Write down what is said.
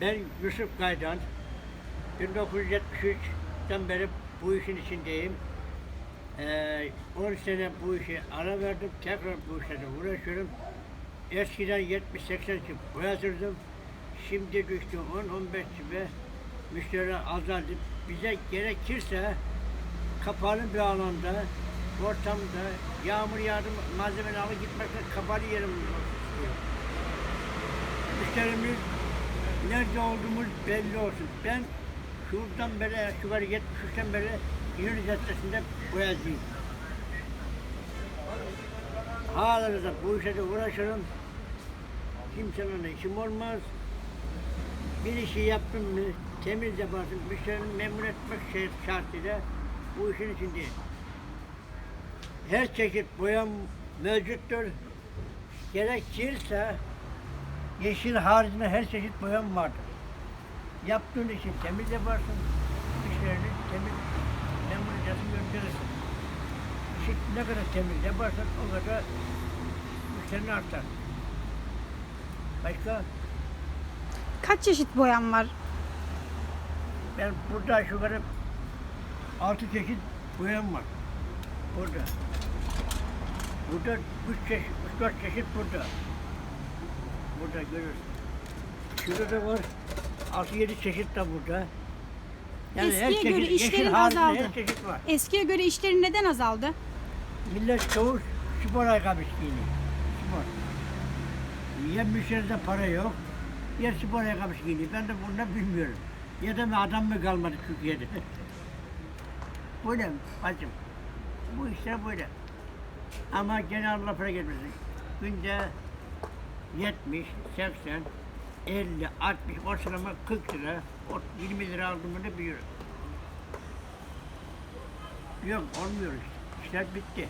Ben Yusuf Gaydan. 1973'ten beri bu işin içindeyim. Ee, 10 sene bu işe ara verdim. Tekrar bu işle uğraşıyorum. Eskiden 70-80 çift boyatırdım. Şimdi düştü 10-15 çipe. Müşteri azaldı. Bize gerekirse kapalı bir alanda, ortamda yağmur yağdı mı malzemeni alıp gitmekten kapalı yerim istiyor. Müşterimiz nerede olduğumuz belli olsun. Ben şuradan beri, şu var 73'ten beri İnönü Caddesi'nde boyacıyım. Hala da bu işe de uğraşırım. Kimsenin işim olmaz. Bir işi yaptım mı temiz yaparsın, müşterini memnun etmek şey şartıyla bu işin içindeyim. Her çeşit boyam mevcuttur. Gerekirse yeşil haricinde her çeşit boyam vardır. Yaptığın işi temiz yaparsın, müşterini temiz edersin, gönderirsin. İşi ne kadar temiz yaparsan o kadar müşterin artar. Başka? Kaç çeşit boyan var? Ben burada şu kadar altı çeşit boyam var. Burada. Burada üç çeşit, üç dört çeşit burada. Burada görürsün. Şurada da var. Altı yedi çeşit de burada. Eskiye göre yeşil işlerin haricinde azaldı. Her çeşit var. Eskiye göre işlerin neden azaldı? Millet çoğu spor ayakkabı giyiniyor. Spor. Ya müşteride para yok, ya spor ayakkabı giyiniyor. Ben de bunu bilmiyorum. Ya da bir adam mı kalmadı Türkiye'de? böyle bacım. Bu işler böyle. Ama gene Allah para gelmesin. Günde 70, 80, 50, 60, ortalama 40 lira, o 20 lira aldığımı da biliyorum. Yok olmuyor işte. İşler bitti.